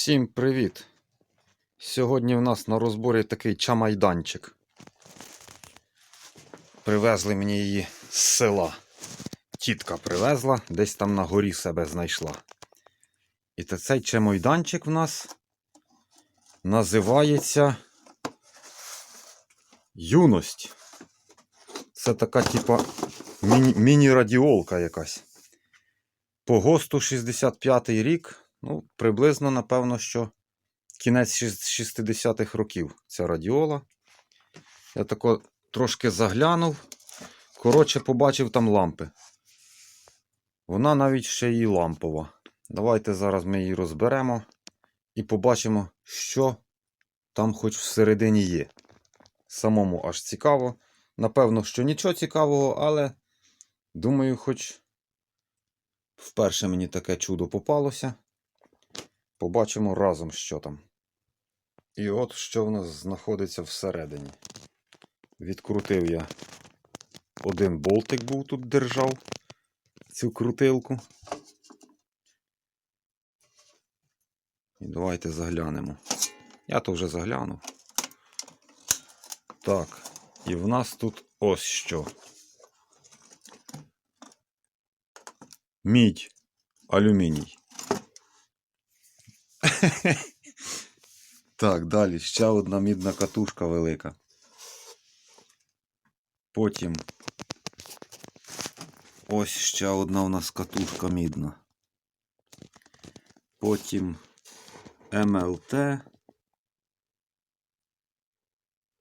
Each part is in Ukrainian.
Всім привіт! Сьогодні в нас на розборі такий чамайданчик. Привезли мені її з села. Тітка привезла, десь там на горі себе знайшла. І цей чамайданчик в нас називається Юність. Це така, типа, міні- міні-радіолка якась. По ГОСТу 65-й рік. Ну, приблизно, напевно, що кінець 60-х років ця радіола. Я тако трошки заглянув. Коротше, побачив там лампи. Вона навіть ще і лампова. Давайте зараз ми її розберемо і побачимо, що там хоч всередині є. Самому аж цікаво. Напевно, що нічого цікавого, але думаю, хоч вперше мені таке чудо попалося. Побачимо разом, що там. І от що в нас знаходиться всередині. Відкрутив я один болтик був тут держав цю крутилку. І давайте заглянемо. Я то вже заглянув. Так, і в нас тут ось що. Мідь, алюміній. Так, далі ще одна мідна катушка велика. Потім ось ще одна у нас катушка мідна. Потім МЛТ.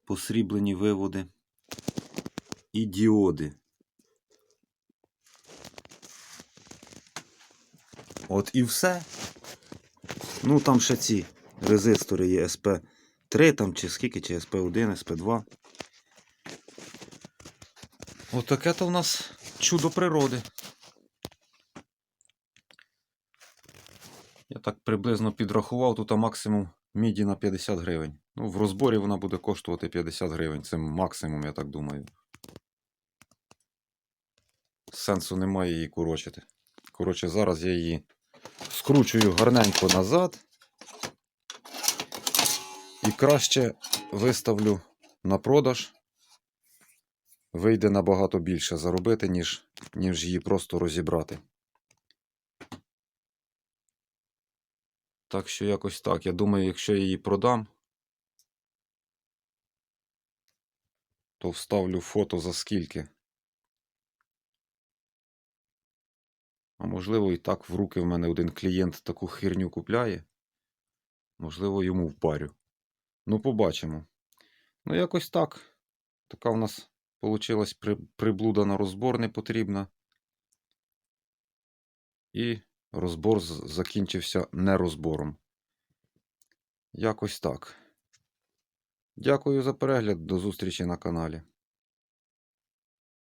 Посріблені виводи. І діоди. От і все. Ну, там ще ці резистори є SP3 там чи скільки, чи SP1, SP2. Отаке то в нас чудо природи. Я так приблизно підрахував, тут максимум міді на 50 гривень. Ну, в розборі вона буде коштувати 50 гривень. Це максимум, я так думаю. Сенсу немає її курочити. Коротше, зараз я її скручую гарненько назад. І краще виставлю на продаж. Вийде набагато більше заробити, ніж, ніж її просто розібрати. Так що якось так. Я думаю, якщо я її продам, то вставлю фото за скільки. А можливо, і так в руки в мене один клієнт таку херню купляє. Можливо, йому впарю. Ну, побачимо. Ну, якось так. Така в нас при- приблуда на розбор не потрібна. І розбор закінчився не розбором. Якось так. Дякую за перегляд. До зустрічі на каналі.